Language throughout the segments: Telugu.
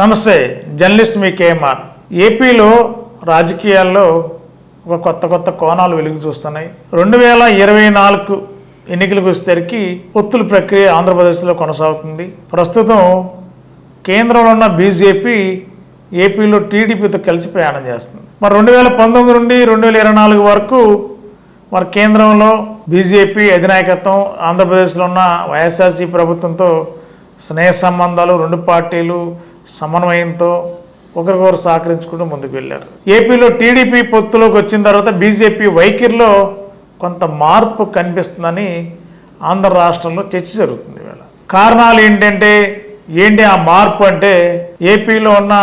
నమస్తే జర్నలిస్ట్ మీ కేఎంఆర్. ఏపీలో రాజకీయాల్లో ఒక కొత్త కొత్త కోణాలు వెలుగు చూస్తున్నాయి. రెండు వేల ఇరవై నాలుగు ఎన్నికలకు వచ్చేసరికి ఒత్తుల ప్రక్రియ ఆంధ్రప్రదేశ్లో కొనసాగుతుంది. ప్రస్తుతం కేంద్రంలో ఉన్న బీజేపీ ఏపీలో టీడీపీతో కలిసి ప్రయాణం చేస్తుంది. మరి రెండు వేల పంతొమ్మిది నుండి రెండు వేల ఇరవై నాలుగు వరకు మరి కేంద్రంలో బీజేపీ అధినాయకత్వం ఆంధ్రప్రదేశ్లో ఉన్న వైఎస్ఆర్సీ ప్రభుత్వంతో స్నేహ సంబంధాలు రెండు పార్టీలు సమన్వయంతో ఒకరికొకరు సహకరించుకుంటూ ముందుకు వెళ్ళారు ఏపీలో టీడీపీ పొత్తులోకి వచ్చిన తర్వాత బీజేపీ వైఖరిలో కొంత మార్పు కనిపిస్తుందని ఆంధ్ర రాష్ట్రంలో చర్చ జరుగుతుంది ఇవాళ. కారణాలు ఏంటంటే ఏంటి ఆ మార్పు అంటే ఏపీలో ఉన్న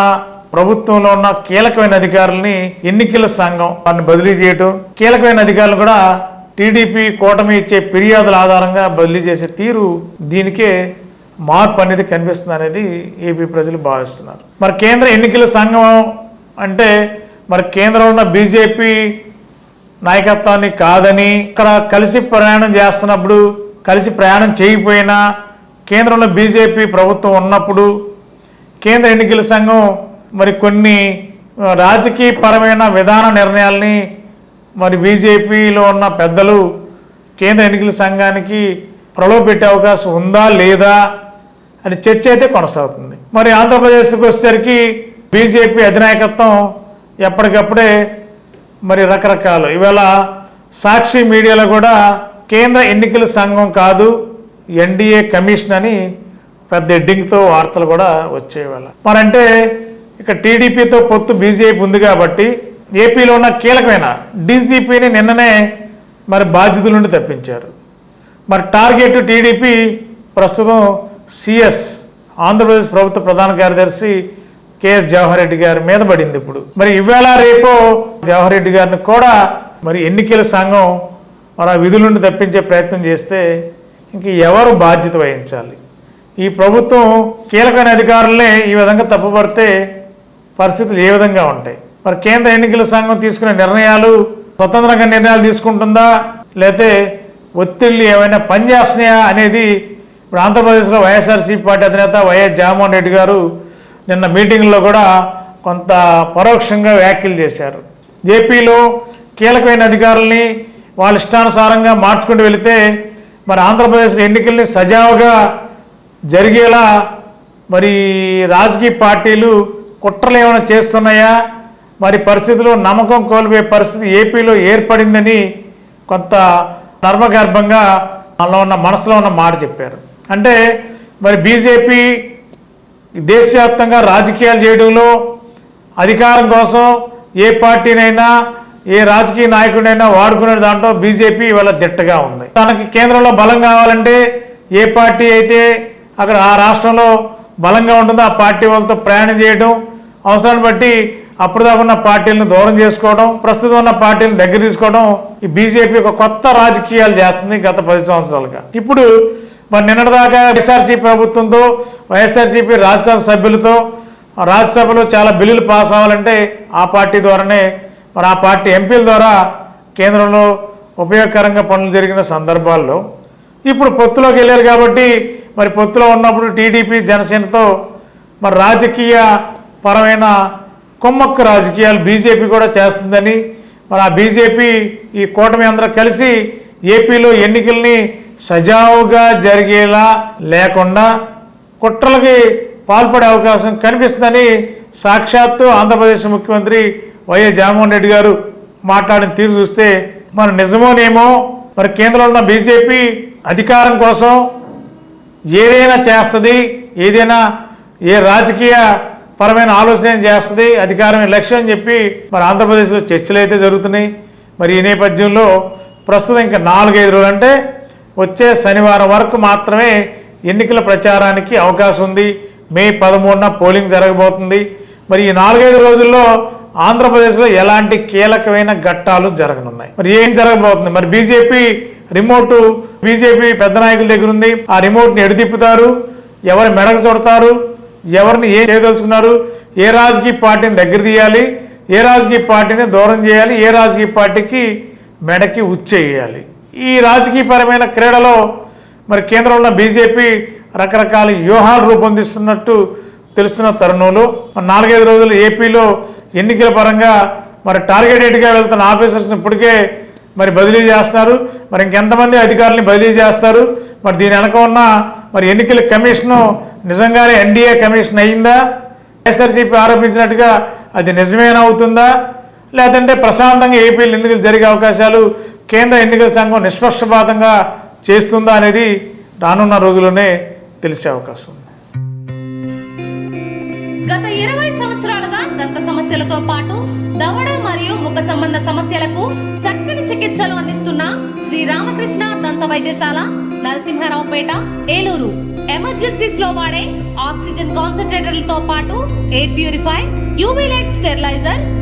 ప్రభుత్వంలో ఉన్న కీలకమైన అధికారులని ఎన్నికల సంఘం వారిని బదిలీ చేయటం కీలకమైన అధికారులు కూడా టీడీపీ కూటమి ఇచ్చే ఫిర్యాదుల ఆధారంగా బదిలీ చేసే తీరు దీనికే మార్పు అనేది కనిపిస్తుంది అనేది ఏపీ ప్రజలు భావిస్తున్నారు. మరి కేంద్ర ఎన్నికల సంఘం అంటే మరి కేంద్రంలో ఉన్న బీజేపీ నాయకత్వాన్ని కాదని ఇక్కడ కలిసి ప్రయాణం చేస్తున్నప్పుడు కలిసి ప్రయాణం చేయకపోయినా కేంద్రంలో బీజేపీ ప్రభుత్వం ఉన్నప్పుడు కేంద్ర ఎన్నికల సంఘం మరి కొన్ని రాజకీయపరమైన విధాన నిర్ణయాల్ని మరి బీజేపీలో ఉన్న పెద్దలు కేంద్ర ఎన్నికల సంఘానికి ప్రలోభపెట్టే అవకాశం ఉందా లేదా అని చర్చ అయితే కొనసాగుతుంది. మరి ఆంధ్రప్రదేశ్కి వచ్చేసరికి బీజేపీ అధినాయకత్వం ఎప్పటికప్పుడే మరి రకరకాలు. ఇవాళ సాక్షి మీడియాలో కూడా కేంద్ర ఎన్నికల సంఘం కాదు ఎన్డీఏ కమిషన్ అని పెద్ద ఎడ్డింగ్తో వార్తలు కూడా వచ్చేవాళ్ళ మరంటే ఇక టీడీపీతో పొత్తు బీజేపీ ఉంది కాబట్టి ఏపీలో ఉన్న కీలకమైన డీజీపీని నిన్ననే మరి బాధ్యతల నుండి తప్పించారు. మరి టార్గెట్ టీడీపీ ప్రస్తుతం సిఎస్ ఆంధ్రప్రదేశ్ ప్రభుత్వ ప్రధాన కార్యదర్శి కేఎస్ జవహర్ రెడ్డి గారి మీద పడింది ఇప్పుడు. మరి ఇవాళ రేపు జవహర్ రెడ్డి గారిని కూడా మరి ఎన్నికల సంఘం మరి ఆ విధుల నుండి తప్పించే ప్రయత్నం చేస్తే ఇంక ఎవరు బాధ్యత వహించాలి? ఈ ప్రభుత్వం కీలకమైన అధికారులనే ఈ విధంగా తప్పుపడితే పరిస్థితులు ఏ విధంగా ఉంటాయి? మరి కేంద్ర ఎన్నికల సంఘం తీసుకునే నిర్ణయాలు స్వతంత్రంగా నిర్ణయాలు తీసుకుంటుందా? లేకపోతే ఒత్తిళ్ళు ఏమైనా పనిచేస్తున్నాయా అనేది ఇప్పుడు ఆంధ్రప్రదేశ్లో వైఎస్ఆర్సీపీ పార్టీ అధినేత వైఎస్ జగన్మోహన్ రెడ్డి గారు నిన్న మీటింగ్లో కూడా కొంత పరోక్షంగా వ్యాఖ్యలు చేశారు. ఏపీలో కీలకమైన అధికారుల్ని వాళ్ళ ఇష్టానుసారంగా మార్చుకుంటూ వెళితే మరి ఆంధ్రప్రదేశ్ ఎన్నికల్ని సజావుగా జరిగేలా మరి రాజకీయ పార్టీలు కుట్రలు ఏమైనా చేస్తున్నాయా? మరి పరిస్థితిలో నమ్మకం కోల్పోయే పరిస్థితి ఏపీలో ఏర్పడిందని కొంత నర్మగర్భంగా మనలో ఉన్న మనసులో ఉన్న మాట చెప్పారు. అంటే మరి బీజేపీ దేశవ్యాప్తంగా రాజకీయాలు చేయడంలో అధికారం కోసం ఏ పార్టీనైనా ఏ రాజకీయ నాయకుడినైనా వాడుకునే దాంట్లో బీజేపీ ఇవాళ దిట్టగా ఉంది. తనకి కేంద్రంలో బలం కావాలంటే ఏ పార్టీ అయితే అక్కడ ఆ రాష్ట్రంలో బలంగా ఉంటుందో ఆ పార్టీ వాళ్ళతో ప్రయాణం చేయడం అవసరాన్ని బట్టి అప్పుడు దాకా ఉన్న పార్టీలను దూరం చేసుకోవడం ప్రస్తుతం ఉన్న పార్టీలను దగ్గర తీసుకోవడం ఈ బీజేపీ ఒక కొత్త రాజకీయాలు చేస్తుంది గత పది సంవత్సరాలుగా. ఇప్పుడు మరి నిన్నటిదాకా వైఎస్ఆర్సీ ప్రభుత్వంతో వైఎస్ఆర్సీపీ రాజ్యసభ సభ్యులతో రాజ్యసభలో చాలా బిల్లులు పాస్ అవ్వాలంటే ఆ పార్టీ ద్వారానే మరి ఆ పార్టీ ఎంపీల ద్వారా కేంద్రంలో ఉపయోగకరంగా పనులు జరిగిన సందర్భాల్లో ఇప్పుడు పొత్తులోకి వెళ్ళారు కాబట్టి మరి పొత్తులో ఉన్నప్పుడు టీడీపీ జనసేనతో మరి రాజకీయ పరమైన కొమ్మక్క రాజకీయాలు బీజేపీ కూడా చేస్తుందని మరి ఆ బీజేపీ ఈ కూటమి అందరూ కలిసి ఏపీలో ఎన్నికల్ని సజావుగా జరిగేలా లేకుండా కుట్రలకి పాల్పడే అవకాశం కనిపిస్తుందని సాక్షాత్తు ఆంధ్రప్రదేశ్ ముఖ్యమంత్రి వైఎస్ జగన్మోహన్ రెడ్డి గారు మాట్లాడిన తీరు చూస్తే మరి నిజమోనేమో మరి కేంద్రంలో ఉన్న బీజేపీ అధికారం కోసం ఏదైనా చేస్తుంది ఏదైనా ఏ రాజకీయ పరమైన ఆలోచన చేస్తుంది అధికారమే లక్ష్యం అని చెప్పి మరి ఆంధ్రప్రదేశ్లో చర్చలు అయితే జరుగుతున్నాయి. మరి ఈ నేపథ్యంలో ప్రస్తుతం ఇంకా నాలుగైదు రోజులు అంటే వచ్చే శనివారం వరకు మాత్రమే ఎన్నికల ప్రచారానికి అవకాశం ఉంది. మే పదమూడున పోలింగ్ జరగబోతుంది. మరి ఈ నాలుగైదు రోజుల్లో ఆంధ్రప్రదేశ్లో ఎలాంటి కీలకమైన ఘట్టాలు జరగనున్నాయి? మరి ఏం జరగబోతుంది? మరి బీజేపీ రిమోట్ బీజేపీ పెద్ద నాయకుల దగ్గర ఉంది. ఆ రిమోట్ని ఎడదిప్పుతారు ఎవరి మెడకు చుడతారు? ఎవరిని ఏం చేయదలుచుకున్నారు? ఏ రాజకీయ పార్టీని దగ్గర తీయాలి? ఏ రాజకీయ పార్టీని దూరం చేయాలి? ఏ రాజకీయ పార్టీకి మెడకి ఉచ్చేయాలి. ఈ రాజకీయపరమైన క్రీడలో మరి కేంద్రంలో బీజేపీ రకరకాల వ్యూహాలు రూపొందిస్తున్నట్టు తెలుస్తున్న తరుణంలో మరి నాలుగైదు రోజులు ఏపీలో ఎన్నికల పరంగా మరి టార్గెటెడ్గా వెళ్తున్న ఆఫీసర్స్ ఇప్పటికే మరి బదిలీ చేస్తున్నారు. మరి ఇంకెంతమంది అధికారులని బదిలీ చేస్తారు? మరి దీని వెనక ఉన్న మరి ఎన్నికల కమిషను నిజంగానే ఎన్డీఏ కమిషన్ అయిందా? వైఎస్ఆర్సీపీ ఆరోపించినట్టుగా అది నిజమేనా అవుతుందా? లేదంటే ప్రశాంతంగా ఏపీలు ఎన్నికలు జరిగే అవకాశాలు కేంద్ర ఎన్నికల సంఘం నిష్పక్షపాతంగా చేస్తుందా అనేది రానున్న రోజుల్లోనే తెలిసే అవకాశం ఉంది. గత ఇరవై సంవత్సరాలుగా దంత సమస్యలతో పాటు దవడ మరియు ముఖ సంబంధ సమస్యలకు చక్కని చికిత్సలు అందిస్తున్న శ్రీ రామకృష్ణ దంత వైద్యశాల నరసింహారావుపేట ఏలూరు. ఎమర్జెన్సీస్లో వాడే ఆక్సిజన్ కాన్సన్ట్రేటర్లతో పాటు air purify UV light steriliser